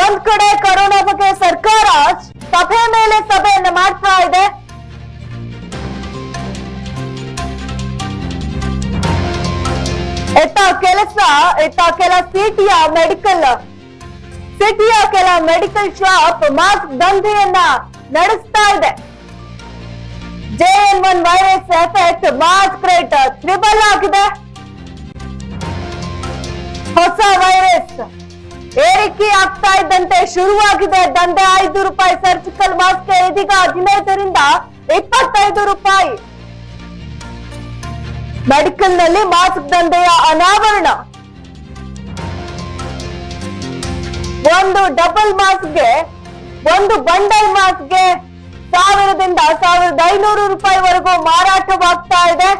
ಒಂದ್ ಕಡೆ ಕರೋನಾ ಬಗ್ಗೆ ಸರ್ಕಾರ ಸಭೆ ಮೇಲೆ ಸಭೆಯನ್ನ ಮಾಡ್ತಾ ಇದೆ. ಎತ್ತ ಕೆಲಸ ಇತ್ತ ಕೆಲ ಸಿಟಿಯ ಮೆಡಿಕಲ್ ಸಿಟಿಯ ಕೆಲ ಮೆಡಿಕಲ್ ಶಾಪ್ ಮಾಸ್ಕ್ ದಂಧೆಯನ್ನ ನಡೆಸ್ತಾ ಇದೆ. JN one virus effect mask rate triple ಆಗಿದೆ. ಹೊಸ ವೈರಸ್ ಏರಿಕೆ ಆಗ್ತಾ ಇದ್ದಂತೆ ಶುರುವಾಗಿದೆ. ದಂಧೆ ಐದು ರೂಪಾಯಿ ಸರ್ಜಿಕಲ್ ಮಾಸ್ಕ್ ಇದೀಗ ಹದಿನೈದರಿಂದ ಇಪ್ಪತ್ತೈದು ರೂಪಾಯಿ. ಮೆಡಿಕಲ್ನಲ್ಲಿ ಮಾಸ್ಕ್ ದಂಧೆಯ ಅನಾವರಣ. ಒಂದು ಡಬಲ್ ಮಾಸ್ಕ್ಗೆ ಒಂದು ಬಂಡಲ್ ಮಾಸ್ಕ್ಗೆ ಸಾವಿರದಿಂದ ಸಾವಿರದ ಐನೂರು ರೂಪಾಯಿವರೆಗೂ ಮಾರಾಟವಾಗ್ತಾ ಇದೆ.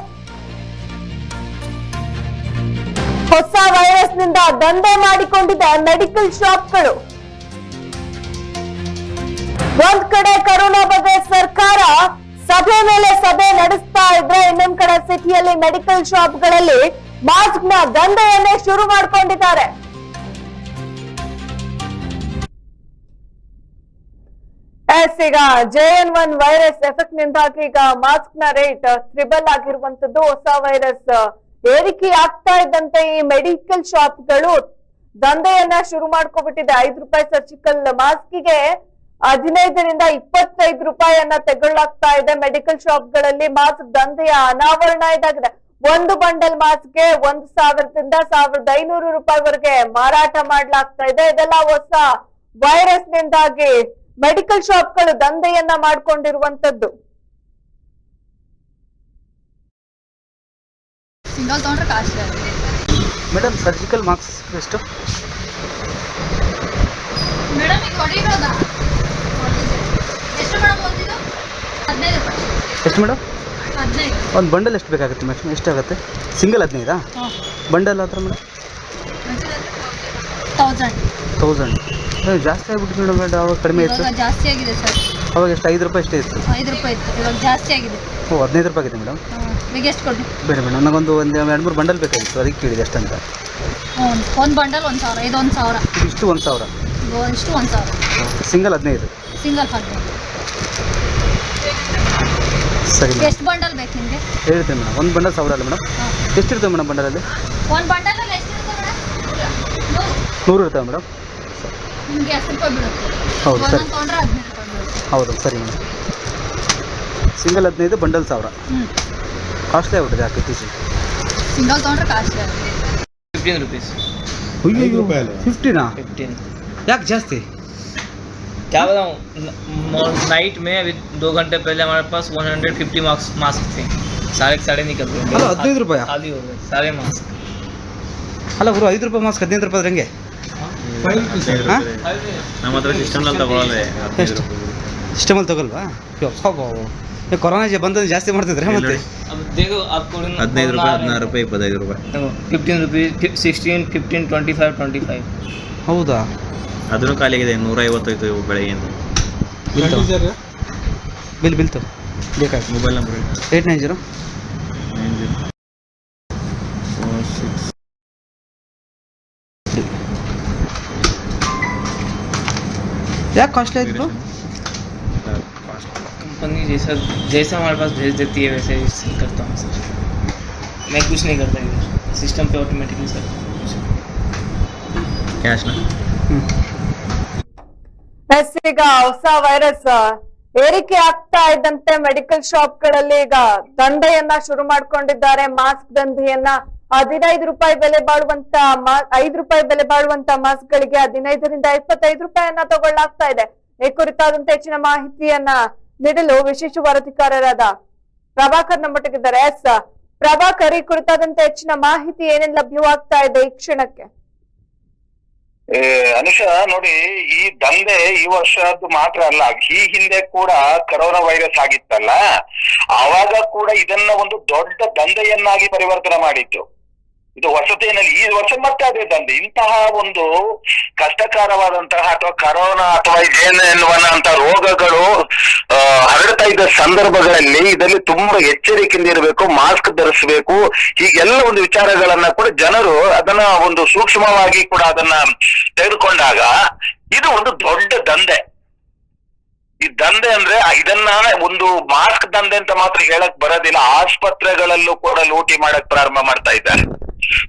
ಹೊಸ ವೈರಸ್ನಿಂದ ದಂಧೆ ಮಾಡಿಕೊಂಡಿದ್ದ ಮೆಡಿಕಲ್ ಶಾಪ್ಗಳು. ಒಂದ್ ಕಡೆ ಕರೋನಾ ಬಗ್ಗೆ ಸರ್ಕಾರ ಸಭೆ ಮೇಲೆ ಸಭೆ ನಡೆಸ್ತಾ ಇದ್ರೆ ಇನ್ನೊಂದ್ ಕಡೆ ಸಿಟಿಯಲ್ಲಿ ಮೆಡಿಕಲ್ ಶಾಪ್ಗಳಲ್ಲಿ ಮಾಸ್ಕ್ನ ದಂಧೆಯನ್ನೇ ಶುರು ಮಾಡ್ಕೊಂಡಿದ್ದಾರೆ. ಎಸ್, ಈಗ J N one virus effect ನಿಂದಾಗಿ ಈಗ ಮಾಸ್ಕ್ನ ರೇಟ್ ತ್ರಿಬಲ್ ಆಗಿರುವಂತದ್ದು ಹೊಸ ವೈರಸ್ ಏರಿಕೆ ಆಗ್ತಾ ಇದ್ದಂತೆ ಈ ಮೆಡಿಕಲ್ ಶಾಪ್ಗಳು ದಂಧೆಯನ್ನ ಶುರು ಮಾಡ್ಕೊಬಿಟ್ಟಿದೆ. ಐದು ರೂಪಾಯಿ ಸರ್ಜಿಕಲ್ ಮಾಸ್ಕಿಗೆ ಹದಿನೈದರಿಂದ ಇಪ್ಪತ್ತೈದು ರೂಪಾಯಿಯನ್ನ ತೆಗೊಳ್ಳಾಗ್ತಾ ಇದೆ ಮೆಡಿಕಲ್ ಶಾಪ್ಗಳಲ್ಲಿ. ಮಾಸ್ಕ್ ದಂಧೆಯ ಅನಾವರಣ ಇದಾಗಿದೆ. ಒಂದು ಬಂಡಲ್ ಮಾಸ್ಕ್ಗೆ ಒಂದು ಸಾವಿರದಿಂದ ಸಾವಿರದ ಐನೂರು ರೂಪಾಯಿವರೆಗೆ ಮಾರಾಟ ಮಾಡ್ಲಾಗ್ತಾ ಇದೆ. ಇದೆಲ್ಲ ಹೊಸ ವೈರಸ್ ನಿಂದಾಗಿ ಮೆಡಿಕಲ್ ಶಾಪ್ಗಳು ದಂಧೆಯನ್ನ ಮಾಡ್ಕೊಂಡಿರುವಂತದ್ದು. ಸಿಂಗಲ್ ತೊಗೊಂಡ್ರೆ ಕಾಸ್ಟ್ ಮೇಡಮ್ ಸರ್ಜಿಕಲ್ ಮಾರ್ಕ್ಸ್ ಎಷ್ಟು? ಮೇಡಮ್ ಈಗ ಹೊಡಿರೋದಾ ಎಷ್ಟು ಮೇಡಮ್ ಒಂದಿದು ಹದಿನೈದು ರೂಪಾಯಿ. ಎಷ್ಟು ಮೇಡಮ್? ಹದಿನೈದು. ಒಂದು ಬಂಡಲ್ ಎಷ್ಟು ಬೇಕಾಗುತ್ತೆ ಮೇಡಮ್? ಎಷ್ಟಾಗುತ್ತೆ ಸಿಂಗಲ್ ಹದಿನೈದಾ? ಬಂಡಲ್ ಹತ್ರ ಮೇಡಮ್? ತೌಸಂಡ್. ತೌಸಂಡ್. ಜಾಸ್ತಿ ಆಗ್ಬಿಟ್ಟು ಮೇಡಮ್ ಮೇಡಮ್ ಅವಾಗ ಕಡಿಮೆ ಇತ್ತು. ಜಾಸ್ತಿ ಆಗಿದೆ ಸರ್. ಅವಾಗ ಎಷ್ಟು? ಐದು ರೂಪಾಯಿ ಎಷ್ಟೇ ಇತ್ತು. ಐದು ರೂಪಾಯಿ ಇತ್ತು. ಇವಾಗ ಜಾಸ್ತಿ ಆಗಿದೆ. ಓ ಹದಿನೈದು ರೂಪಾಯಿ ಆಗಿದೆ ಮೇಡಮ್. ಈಗ ಎಷ್ಟು ಕೊಡಿ ಬೇಡ ಮೇಡಮ್ ನನಗೊಂದು ಒಂದು ಎರಡು ಮೂರು ಬಂಡಲ್ ಬೇಕಾಗಿತ್ತು ಅದಕ್ಕೆ ಕೇಳಿದೆ ಎಷ್ಟಂತ ಒಂದು ಬಂಡಲ್ ಒಂದು ಸಾವಿರ ಇದು ಒಂದು ಸಾವಿರ. ಇಷ್ಟು ಒಂದು ಸಾವಿರ. ಇಷ್ಟು ಒಂದು ಸಾವಿರ. ಸಿಂಗಲ್ ಹದಿನೈದು. ಸಿಂಗಲ್ ಹದಿನೈದು ಸರಿ ಎಷ್ಟು ಬಂಡಲ್ ಬೇಕು ನಿಮಗೆ? ಹೇಳ್ತೀನಿ ಮೇಡಮ್ ಒಂದು ಬಂಡಲ್ ಸಾವಿರ ಅಲ್ಲ ಮೇಡಮ್. ಎಷ್ಟಿರ್ತವೆ ಮೇಡಮ್ ಬಂಡಲಲ್ಲಿ? ಒಂದು ಬಂಡಲಲ್ಲಿ ನೂರು ಇರ್ತವೆ ಮೇಡಮ್. ನಿಮಗೆ ಎಷ್ಟು ರೂಪಾಯಿ ಬೀಳುತ್ತೆ ಹೌದು, ಸರಿ. ಒಂದೊಂದು ತೊಗೊಂಡ್ರೆ ಹದಿನೈದು ರೂಪಾಯಿ ಬೀಳುತ್ತೆ ಹೌದು ಸರಿ ಮೇಡಮ್ ಸಿಂಗಲ್ ಹದಿನೈದು ಬಂಡಲ್ ಸಾವಿರ ಹ್ಞೂ ಕಾಸ್ಟ್ಲಿ ಆಗ್ಬಿಟ್ಟಿದೆ ಯಾಕೆ ಇತ್ತೀಚೆಗೆ ಸಿಂಗಲ್ ತೊಗೊಂಡ್ರೆ ಕಾಸ್ಟ್ फिफ्टीन रुपीज़ ಫಿಫ್ಟಿನಾ फिफ्टीन ಯಾಕೆ ಜಾಸ್ತಿ क्या बताऊँ नाइट में अभी दो घंटे पहले हमारे पास 150 मार्क्स मास्क थे सारे के सारे निकल गए ಅಲ್ಲ ಹದಿನೈದು ರೂಪಾಯಿ खाली हो गए सारे मास्क ಅಲ್ಲ ಗುರು ಐದು ರೂಪಾಯಿ ಮಾಸ್ಕ್ ಹದಿನೈದು ರೂಪಾಯಿ ಆದ್ರೆ ಹೆಂಗೆ ಎಷ್ಟು? ಸಿಸ್ಟಮಲ್ಲಿ ತಗೊಲ್ವಾ ನೀವು ಕೊರೋನಾ ಬಂದ ಜಾಸ್ತಿ ಮಾಡ್ತಿದ್ರೆ ಮತ್ತೆ? ಹದಿನೈದು ರೂಪಾಯಿ ಹದಿನಾರು ರೂಪಾಯಿ ಇಪ್ಪತ್ತೈದು ರೂಪಾಯಿ. Fifteen rupees sixteen fifteen twenty five twenty five ಹೌದಾ? ಅದನ್ನು ಖಾಲಿಯಾಗಿದೆ ನೂರ ಐವತ್ತೈದು ಇವು ಬೆಳಗ್ಗೆಯಿಂದ ಬಿಲ್ ಬಿಲ್ ತಗೋ ಬೇಕಾಯ್ತು. Mobile number eight nine zero? Nine zero. यार कॉस्टली ब्रो तो। कंपनी जैसा जैसा हमारे पास भेज देती है वैसे सेल करता हूँ सर मैं कुछ नहीं करता इधर। सिस्टम पे ऑटोमेटिकली सर कैश ना। हम्म। पैसे का औसा वायरस ಏರಿಕೆ ಆಗ್ತಾ ಇದ್ದಂತೆ ಮೆಡಿಕಲ್ ಶಾಪ್ಗಳಲ್ಲಿ ಈಗ ದಂಧೆಯನ್ನ ಶುರು ಮಾಡ್ಕೊಂಡಿದ್ದಾರೆ. ಮಾಸ್ಕ್ ದಂಧೆಯನ್ನ ಹದಿನೈದು ರೂಪಾಯಿ ಬೆಲೆ ಬಾಳುವಂತ ಐದು ರೂಪಾಯಿ ಬೆಲೆ ಬಾಳುವಂತ ಮಾಸ್ಕ್ ಗಳಿಗೆ ಹದಿನೈದರಿಂದ ಇಪ್ಪತ್ತೈದು ರೂಪಾಯಿಯನ್ನ ತಗೊಳ್ಳಾಗ್ತಾ ಇದೆ. ಈ ಕುರಿತಾದಂತ ಹೆಚ್ಚಿನ ಮಾಹಿತಿಯನ್ನ ನೀಡಲು ವಿಶೇಷ ವರದಿಕಾರರಾದ ಪ್ರಭಾಕರ್ ನಮ್ಮೊಟ್ಟಿಗಿದ್ದಾರೆ. ಎಸ್, ಪ್ರಭಾಕರ್, ಈ ಕುರಿತಾದಂತೆ ಹೆಚ್ಚಿನ ಮಾಹಿತಿ ಏನೇನು ಲಭ್ಯವಾಗ್ತಾ ಇದೆ ಈ ಕ್ಷಣಕ್ಕೆ? ಅನುಷಾ ನೋಡಿ ಈ ದಂಧೆ ಈ ವರ್ಷದ್ದು ಮಾತ್ರ ಅಲ್ಲ. ಈ ಹಿಂದೆ ಕೂಡ ಕರೋನಾ ವೈರಸ್ ಆಗಿತ್ತಲ್ಲ. ಆವಾಗ ಕೂಡ ಇದನ್ನ ಒಂದು ದೊಡ್ಡ ದಂಧೆಯನ್ನಾಗಿ ಪರಿವರ್ತನೆ ಮಾಡಿತ್ತು. ಇದು ಹೊಸತೇನಲ್ಲಿ ಈ ವರ್ಷ ಮತ್ತೆ ಅದೇ ದಂಧೆ. ಇಂತಹ ಒಂದು ಕಷ್ಟಕರವಾದಂತಹ ಅಥವಾ ಕರೋನಾ ಅಥವಾ ರೋಗಗಳು ಆ, ಹರಡ್ತಾ ಇದ್ದ ಸಂದರ್ಭಗಳಲ್ಲಿ ಇದರಲ್ಲಿ ತುಂಬಾ ಎಚ್ಚರಿಕೆಯಿಂದ ಇರಬೇಕು ಮಾಸ್ಕ್ ಧರಿಸಬೇಕು ಹೀಗೆಲ್ಲ ಒಂದು ವಿಚಾರಗಳನ್ನ ಕೂಡ ಜನರು ಅದನ್ನ ಒಂದು ಸೂಕ್ಷ್ಮವಾಗಿ ಕೂಡ ಅದನ್ನ ತೆಗೆದುಕೊಂಡಾಗ ಇದು ಒಂದು ದೊಡ್ಡ ದಂಧೆ. ಈ ದಂಧೆ ಅಂದ್ರೆ ಇದನ್ನ ಒಂದು ಮಾಸ್ಕ್ ದಂಧೆ ಅಂತ ಮಾತ್ರ ಹೇಳಕ್ ಬರೋದಿಲ್ಲ, ಆಸ್ಪತ್ರೆಗಳಲ್ಲೂ ಕೂಡ ಲೂಟಿ ಮಾಡಕ್ ಪ್ರಾರಂಭ ಮಾಡ್ತಾ ಇದ್ದಾರೆ.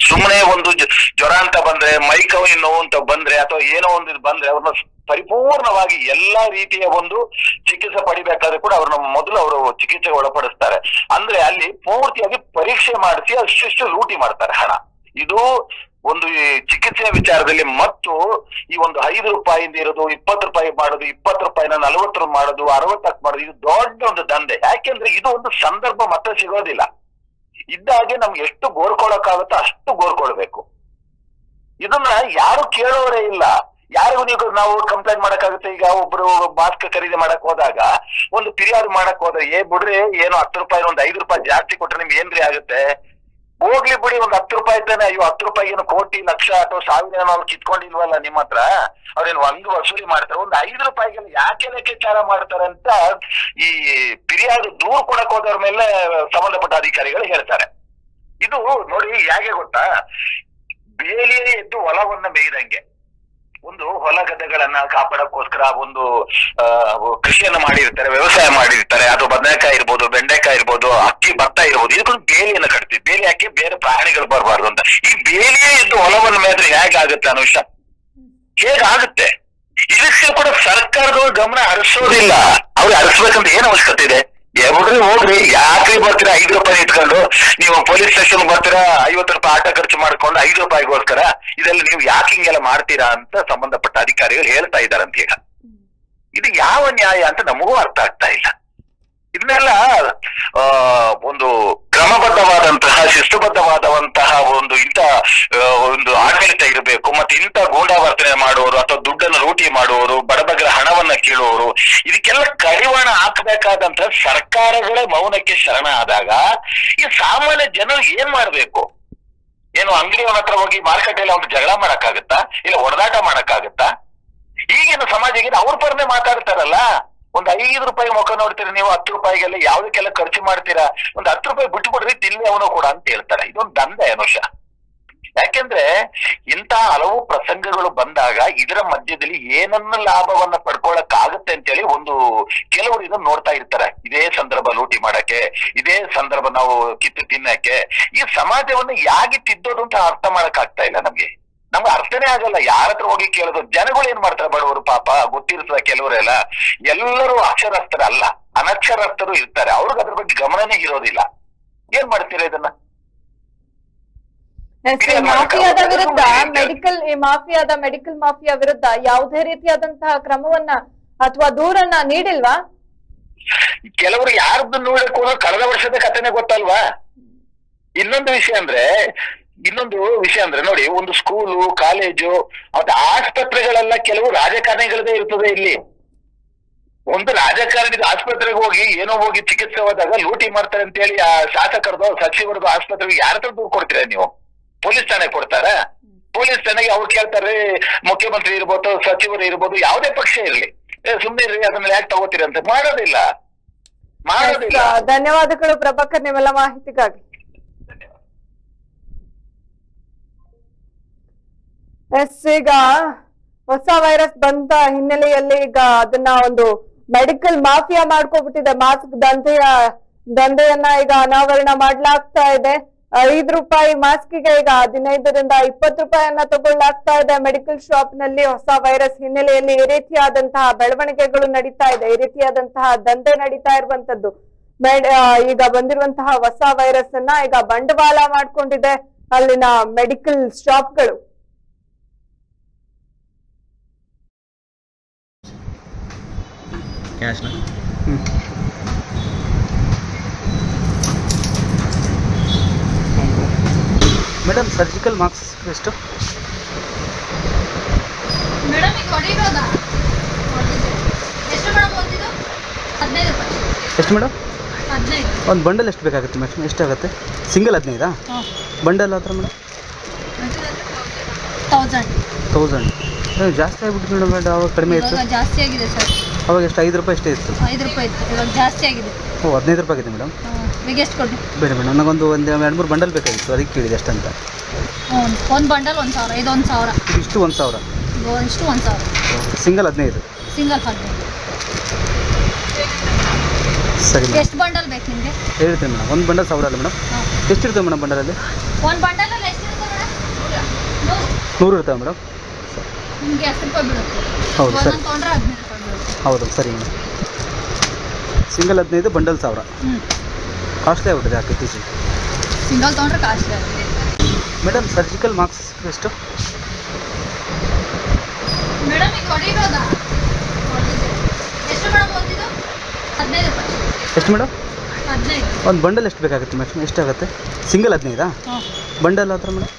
ಸುಮ್ಮನೆ ಒಂದು ಜ್ವರ ಅಂತ ಬಂದ್ರೆ ಮೈಕೈ ನೋವು ಅಂತ ಬಂದ್ರೆ, ಅಥವಾ ಏನೋ ಒಂದು ಬಂದ್ರೆ, ಅವ್ರನ್ನ ಪರಿಪೂರ್ಣವಾಗಿ ಎಲ್ಲಾ ರೀತಿಯ ಒಂದು ಚಿಕಿತ್ಸೆ ಪಡಿಬೇಕಾದ್ರೆ ಕೂಡ ಅವ್ರನ್ನ ಮೊದಲು ಅವರು ಚಿಕಿತ್ಸೆಗೆ ಒಳಪಡಿಸ್ತಾರೆ. ಅಂದ್ರೆ ಅಲ್ಲಿ ಪೂರ್ತಿಯಾಗಿ ಪರೀಕ್ಷೆ ಮಾಡಿಸಿ ಅಷ್ಟಿಷ್ಟು ಲೂಟಿ ಮಾಡ್ತಾರೆ ಹಣ. ಇದು ಒಂದು ಈ ಚಿಕಿತ್ಸೆಯ ವಿಚಾರದಲ್ಲಿ ಮತ್ತು ಈ ಒಂದು ಐದು ರೂಪಾಯಿಂದ ಇರೋದು, ಇಪ್ಪತ್ತು ರೂಪಾಯಿ ಮಾಡೋದು, ಇಪ್ಪತ್ತು ರೂಪಾಯಿನ ನಲವತ್ತರ ಮಾಡೋದು, ಅರವತ್ತಕ್ಕೆ ಮಾಡೋದು, ಇದು ದೊಡ್ಡ ಒಂದು ದಂಧೆ. ಯಾಕೆಂದ್ರೆ ಇದು ಒಂದು ಸಂದರ್ಭ ಮತ್ತೆ ಸಿಗೋದಿಲ್ಲ. ಇದ್ದಾಗೆ ನಮ್ಗೆ ಎಷ್ಟು ಗೋರ್ಕೊಳಕ್ಕಾಗುತ್ತೋ ಅಷ್ಟು ಗೋರ್ಕೊಳ್ಬೇಕು. ಇದನ್ನ ಯಾರು ಕೇಳೋರೇ ಇಲ್ಲ. ಯಾರಿಗೂ ನೀವು ನಾವು ಕಂಪ್ಲೇಂಟ್ ಮಾಡಕ್ಕಾಗುತ್ತೆ? ಈಗ ಒಬ್ರು ಮಾಸ್ಕ್ ಖರೀದಿ ಮಾಡಕ್ ಹೋದಾಗ, ಒಂದು ಫಿರ್ಯಾದು ಮಾಡಕ್ ಹೋದ್ರೆ, ಏ ಬಿಡ್ರಿ, ಏನೋ ಹತ್ತು ರೂಪಾಯಿ ಒಂದು ಐದು ರೂಪಾಯಿ ಜಾಸ್ತಿ ಕೊಟ್ರೆ ನಿಮ್ಗೆ ಏನ್ರಿ ಆಗುತ್ತೆ? ಹೋಗ್ಲಿ ಬಿಡಿ, ಒಂದ್ ಹತ್ತು ರೂಪಾಯಿ ತಾನೆ ಅಯ್ಯೋ, ಹತ್ತು ರೂಪಾಯಿ ಏನು ಕೋಟಿ, ಲಕ್ಷ ಅಥವಾ ಸಾವಿರ ಏನೋ ಅವ್ರು ಕಿತ್ಕೊಂಡಿಲ್ವಲ್ಲ ನಿಮ್ಮ ಹತ್ರ? ಅವ್ರೇನು ಒಂದು ವಸೂಲಿ ಮಾಡ್ತಾರೆ, ಒಂದು ಐದು ರೂಪಾಯಿಗೆ ಯಾಕೆ ಲೆಕ್ಕಾಚಾರ ಮಾಡ್ತಾರೆ ಅಂತ ಈ ಫಿರ್ಯಾದು ದೂರ ಕೊಡಕ್ ಹೋದವ್ರ ಮೇಲೆ ಸಂಬಂಧಪಟ್ಟ ಅಧಿಕಾರಿಗಳು ಹೇಳ್ತಾರೆ. ಇದು ನೋಡಿ, ಹೇಗೆ ಗೊತ್ತಾ? ಬೇಲಿಯೇ ಎದ್ದು ಹೊಲವನ್ನ ಮೇಯ್ದಂಗೆ. ಒಂದು ಹೊಲ ಗದ್ದೆಗಳನ್ನ ಕಾಪಾಡಕ್ಕೋಸ್ಕರ ಒಂದು ಕೃಷಿಯನ್ನು ಮಾಡಿರ್ತಾರೆ, ವ್ಯವಸಾಯ ಮಾಡಿರ್ತಾರೆ. ಅದು ಬದನೆಕಾಯಿ ಇರ್ಬೋದು, ಬೆಂಡೆಕಾಯಿ ಇರ್ಬೋದು, ಅಕ್ಕಿ, ಭತ್ತ ಇರ್ಬೋದು, ಇದಕ್ಕೊಂದು ಬೇಲಿಯನ್ನ ಕಟ್ತೀವಿ. ಬೇಲಿ ಹಾಕಿ ಬೇರೆ ಪ್ರಾಣಿಗಳು ಬರಬಾರ್ದು ಅಂತ. ಈ ಬೇಲಿಯೇ ಇದ್ದು ಹೊಲವನ್ನು ಮೇದ್ರೆ ಹೇಗಾಗುತ್ತೆ ಅನುಷ? ಹೇಗಾಗುತ್ತೆ? ಇದಕ್ಕೆ ಕೂಡ ಸರ್ಕಾರದವ್ರು ಗಮನ ಹರಿಸೋದಿಲ್ಲ. ಅವ್ರಿಗೆ ಹರಿಸ್ಬೇಕಂತ ಏನ್ ಅವಶ್ಯಕತೆ ಇದೆ? ಎವ್ರಿ ಹೋಗ್ರಿ, ಯಾಕ್ರಿ ಬರ್ತೀರಾ? ಐದು ರೂಪಾಯಿ ಇಟ್ಕೊಂಡು ನೀವು ಪೊಲೀಸ್ ಸ್ಟೇಷನ್ ಬರ್ತೀರಾ, ಐವತ್ತು ರೂಪಾಯಿ ಆಟ ಖರ್ಚು ಮಾಡ್ಕೊಂಡು ಐದು ರೂಪಾಯಿಗೋಸ್ಕರ ಇದೆಲ್ಲ ನೀವು ಯಾಕೆ ಹಿಂಗೆಲ್ಲ ಮಾಡ್ತೀರಾ ಅಂತ ಸಂಬಂಧಪಟ್ಟ ಅಧಿಕಾರಿಗಳು ಹೇಳ್ತಾ ಇದ್ದಾರಂತ ಈಗ ಇದು ಯಾವ ನ್ಯಾಯ ಅಂತ ನಮಗೂ ಅರ್ಥ ಆಗ್ತಾ ಇಲ್ಲ. ಇದನ್ನೆಲ್ಲ ಒಂದು ಕ್ರಮಬದ್ಧವಾದಂತಹ, ಶಿಸ್ತುಬದ್ಧವಾದಂತಹ ಒಂದು ಇಂಥ ಒಂದು ಆಡಳಿತ ಇರಬೇಕು. ಮತ್ತೆ ಇಂಥ ಗೂಂಡಾವರ್ತನೆ ಮಾಡುವವರು ಅಥವಾ ದುಡ್ಡನ್ನು ಲೂಟಿ ಮಾಡುವವರು, ಬಡಬಗರ ಹಣವನ್ನ ಕೀಳುವವರು, ಇದಕ್ಕೆಲ್ಲ ಕಡಿವಾಣ ಹಾಕಬೇಕಾದಂತ ಸರ್ಕಾರಗಳೇ ಮೌನಕ್ಕೆ ಶರಣ ಆದಾಗ ಈ ಸಾಮಾನ್ಯ ಜನರು ಏನ್ ಮಾಡ್ಬೇಕು? ಏನು ಅಂಗಡಿಯವನ ಹತ್ರ ಹೋಗಿ ಮಾರುಕಟ್ಟೆಯಲ್ಲಿ ಅವ್ರು ಜಗಳ ಮಾಡಕ್ಕಾಗತ್ತಾ? ಇಲ್ಲ ಹೊಡೆದಾಟ ಮಾಡಕ್ಕಾಗತ್ತಾ? ಈಗಿನ ಸಮಾಜಕ್ಕೆ ಅವ್ರ ಪರನೇ ಮಾತಾಡ್ತಾರಲ್ಲ? ಒಂದ್ ಐದು ರೂಪಾಯಿ ಮುಖ ನೋಡ್ತೀರಿ ನೀವು, ಹತ್ತು ರೂಪಾಯಿಗೆಲ್ಲ ಯಾವ್ದಕ್ಕೆಲ್ಲ ಖರ್ಚು ಮಾಡ್ತೀರಾ? ಒಂದ್ ಹತ್ತು ರೂಪಾಯಿ ಬಿಟ್ಟು ಕೊಡ್ರಿ ತಿನ್ನಿ ಅವನು ಕೂಡ ಅಂತ ಹೇಳ್ತಾರೆ. ಇದೊಂದು ದಂಧೆ ಅನುಷ. ಯಾಕೆಂದ್ರೆ ಇಂತಹ ಹಲವು ಪ್ರಸಂಗಗಳು ಬಂದಾಗ ಇದರ ಮಧ್ಯದಲ್ಲಿ ಏನನ್ನ ಲಾಭವನ್ನ ಪಡ್ಕೊಳಕ್ ಆಗುತ್ತೆ ಅಂತೇಳಿ ಒಂದು ಕೆಲವರು ಇದನ್ನ ನೋಡ್ತಾ ಇರ್ತಾರೆ. ಇದೇ ಸಂದರ್ಭ ಲೂಟಿ ಮಾಡಕ್ಕೆ, ಇದೇ ಸಂದರ್ಭ ನಾವು ಕಿತ್ತು ತಿನ್ನಕ್ಕೆ. ಈ ಸಮಾಜವನ್ನು ಯಾಕೆ ತಿದ್ದೋದು ಅಂತ ಅರ್ಥ ಮಾಡಕ್ ಆಗ್ತಾ ಇಲ್ಲ ನಮ್ಗೆ. ನಮ್ಗೆ ಅರ್ಥನೇ ಆಗಲ್ಲ. ಯಾರ ಹತ್ರ ಹೋಗಿ ಕೇಳೋದು? ಜನಗಳು ಏನ್ ಮಾಡ್ತಾರೆ ಬಡವರು ಪಾಪ? ಗೊತ್ತಿರ್ತದ ಕೆಲವರೆಲ್ಲ? ಎಲ್ಲರೂ ಅಕ್ಷರಸ್ಥರಲ್ಲ. ಅನಕ್ಷರಸ್ಥರು ಇರ್ತಾರೆ. ಅವ್ರಿಗೆ ಅದ್ರ ಬಗ್ಗೆ ಗಮನನೇ ಇರೋದಿಲ್ಲ. ಏನ್ ಮಾಡ್ತೀರಾ ಇದನ್ನ? ಮಾಫಿಯಾದ ವಿರುದ್ಧ ಮೆಡಿಕಲ್ ಈ ಮಾಫಿಯಾದ ಮೆಡಿಕಲ್ ಮಾಫಿಯಾ ವಿರುದ್ಧ ಯಾವುದೇ ರೀತಿಯಾದಂತಹ ಕ್ರಮವನ್ನ ಅಥವಾ ದೂರನ್ನ ನೀಡಿಲ್ವಾ? ಕೆಲವರು ಯಾರದ್ದು ನೋಡಕ್ ಹೋದ್ರೆ ಕಳೆದ ವರ್ಷದ ಕಥೆನೆ ಗೊತ್ತಲ್ವಾ? ಇನ್ನೊಂದು ವಿಷಯ ಅಂದ್ರೆ ಇನ್ನೊಂದು ವಿಷಯ ಅಂದ್ರೆ ನೋಡಿ ಒಂದು ಸ್ಕೂಲು ಕಾಲೇಜು ಮತ್ತೆ ಆಸ್ಪತ್ರೆಗಳೆಲ್ಲ ಕೆಲವು ರಾಜಕಾರಣಿಗಳದೇ ಇರ್ತದೆ ಇಲ್ಲಿ. ಒಂದು ರಾಜಕಾರಣಿ ಆಸ್ಪತ್ರೆಗೆ ಹೋಗಿ ಏನೋ ಹೋಗಿ ಚಿಕಿತ್ಸೆ ಹೋದಾಗ ಲೂಟಿ ಮಾಡ್ತಾರೆ ಅಂತ ಹೇಳಿ ಆ ಶಾಸಕರದು ಸಚಿವರದು ಆಸ್ಪತ್ರೆಗೆ ಯಾರ ಹತ್ರ ದೂರು ಕೊಡ್ತೀರಾ ನೀವು? ಪೊಲೀಸ್ ಠಾಣೆ ಕೊಡ್ತಾರ? ಪೊಲೀಸ್ ಠಾಣೆಗೆ ಅವ್ರು ಕೇಳ್ತಾರೆ ಮುಖ್ಯಮಂತ್ರಿ ಇರ್ಬೋದು, ಸಚಿವರು ಇರ್ಬೋದು, ಯಾವುದೇ ಪಕ್ಷ ಇರ್ಲಿ. ಸುಮ್ಮನೆ ಇರ್ರಿ, ಅದನ್ನ ಯಾಕೆ ತಗೋತೀರಿ ಅಂತ. ಮಾಡೋದಿಲ್ಲ. ಮಾಡೋದಿಲ್ಲ. ಧನ್ಯವಾದಗಳು ಪ್ರಭಾಕರ್, ನಿಮ್ಮೆಲ್ಲ ಮಾಹಿತಿಗಾಗಿ. ಎಸ್, ಈಗ ಹೊಸ ವೈರಸ್ ಬಂದ ಹಿನ್ನೆಲೆಯಲ್ಲಿ ಈಗ ಅದನ್ನ ಒಂದು ಮೆಡಿಕಲ್ ಮಾಫಿಯಾ ಮಾಡ್ಕೊಬಿಟ್ಟಿದೆ. ಮಾಸ್ಕ್ ದಂಧೆಯ, ದಂಧೆಯನ್ನ ಈಗ ಅನಾವರಣ ಮಾಡ್ಲಾಗ್ತಾ ಇದೆ. ಐದು ರೂಪಾಯಿ ಮಾಸ್ಕಿಗೆ ಈಗ ಹದಿನೈದರಿಂದ ಇಪ್ಪತ್ತು ರೂಪಾಯಿಯನ್ನ ತಗೊಳ್ಳಾಗ್ತಾ ಇದೆ. ಮೆಡಿಕಲ್ ಶಾಪ್ನಲ್ಲಿ ಹೊಸ ವೈರಸ್ ಹಿನ್ನೆಲೆಯಲ್ಲಿ ಈ ರೀತಿಯಾದಂತಹ ಬೆಳವಣಿಗೆಗಳು ನಡೀತಾ ಇದೆ. ಈ ರೀತಿಯಾದಂತಹ ದಂಧೆ ನಡೀತಾ ಇರುವಂತದ್ದು. ಮೇಡ್- ಈಗ ಬಂದಿರುವಂತಹ ಹೊಸ ವೈರಸ್ ಅನ್ನ ಈಗ ಬಂಡವಾಳ ಮಾಡ್ಕೊಂಡಿದೆ ಅಲ್ಲಿನ ಮೆಡಿಕಲ್ ಶಾಪ್ಗಳು. ಕ್ಯಾಶ್ನ ಮೇಡಮ್ ಸರ್ಜಿಕಲ್ ಮಾರ್ಕ್ಸ್ ಎಷ್ಟು? ಎಷ್ಟು ಮೇಡಮ್ ಒಂದು ಬಂಡಲ್ ಎಷ್ಟು ಬೇಕಾಗುತ್ತೆ ಮೇಡಮ್? ಎಷ್ಟಾಗುತ್ತೆ ಸಿಂಗಲ್ ಹದಿನೈದಾ? ಬಂಡಲ್ ಹತ್ರ ಮೇಡಮ್? ತೌಸಂಡ್. ತೌಸಂಡ್. ಜಾಸ್ತಿ ಆಗಿಬಿಟ್ಟು ಮೇಡಮ್ ಮೇಡಮ್ ಅವಾಗ ಕಡಿಮೆ ಇತ್ತು. ಜಾಸ್ತಿ ಆಗಿದೆ ಸರ್. ಅವಾಗ ಎಷ್ಟು? ಐದು ರೂಪಾಯಿ ಎಷ್ಟೇ ಇತ್ತು. ಐದು ರೂಪಾಯಿ ಇತ್ತು. ಇವಾಗ ಜಾಸ್ತಿ ಆಗಿದೆ. ಓ ಹದಿನೈದು ರೂಪಾಯಿ ಆಗಿದೆ ಮೇಡಮ್. ಈಗ ಎಷ್ಟು ಕೊಡಿ ಬೇಡ ಮೇಡಮ್ ನನಗೊಂದು ಒಂದು ಎರಡು ಮೂರು ಬಂಡಲ್ ಬೇಕಾಗಿತ್ತು. ಅದಕ್ಕೆ ಕೇಳಿದೆ ಅಷ್ಟಂತ. ಅಂತ ಒಂದು ಬಂಡಲ್ ಒಂದು ಸಾವಿರ ಇದೊಂದು ಸಾವಿರ. ಇಷ್ಟು ಒಂದು ಸಾವಿರ. ಇಷ್ಟು ಒಂದು ಸಾವಿರ. ಸಿಂಗಲ್ ಹದಿನೈದು. ಸಿಂಗಲ್ ಹದಿನೈದು. ಸರಿ ಎಷ್ಟು ಬಂಡಲ್ ಬೇಕು ನಿಮಗೆ? ಹೇಳ್ತೀನಿ ಮೇಡಮ್. ಒಂದು ಬಂಡಲ್ ಸಾವಿರ ಅಲ್ಲ ಮೇಡಮ್? ಎಷ್ಟಿರ್ತವೆ ಮೇಡಮ್ ಬಂಡಲಲ್ಲಿ? ಒಂದು ಬಂಡಲಲ್ಲಿ ನೂರು. ಇರ್ತವೆ ಮೇಡಮ್? ನಿಮಗೆ ಎಷ್ಟು ರೂಪಾಯಿ ಬೀಳುತ್ತೆ. ಹೌದು, ಸರಿ. ಹೌದು ಸರಿ. ಮೇಡಮ್ ಸಿಂಗಲ್ ಹದಿನೈದು ಬಂಡಲ್ ಸಾವಿರ. ಕಾಸ್ಟ್ಲಿ ಆಗ್ಬಿಟ್ಟಿದೆ ಯಾಕೆ ಇತ್ತೀಚೆಗೆ? ಸಿಂಗಲ್ ತೊಗೊಂಡ್ರೆ ಕಾಸ್ಟ್ಲಿ ಆಗುತ್ತೆ. ಮೇಡಮ್ ಸರ್ಜಿಕಲ್ ಮಾರ್ಕ್ಸ್ ಎಷ್ಟು? ಮೇಡಮ್. ಎಷ್ಟು ಮೇಡಮ್ ಮೇಡಮ್? ಒಂದು ಬಂಡಲ್ ಎಷ್ಟು ಬೇಕಾಗುತ್ತೆ ಮ್ಯಾಕ್ಸಿಮಮ್ ಎಷ್ಟಾಗುತ್ತೆ? ಸಿಂಗಲ್ ಹದಿನೈದಾ? ಬಂಡಲ್ ಹತ್ರ ಮೇಡಮ್?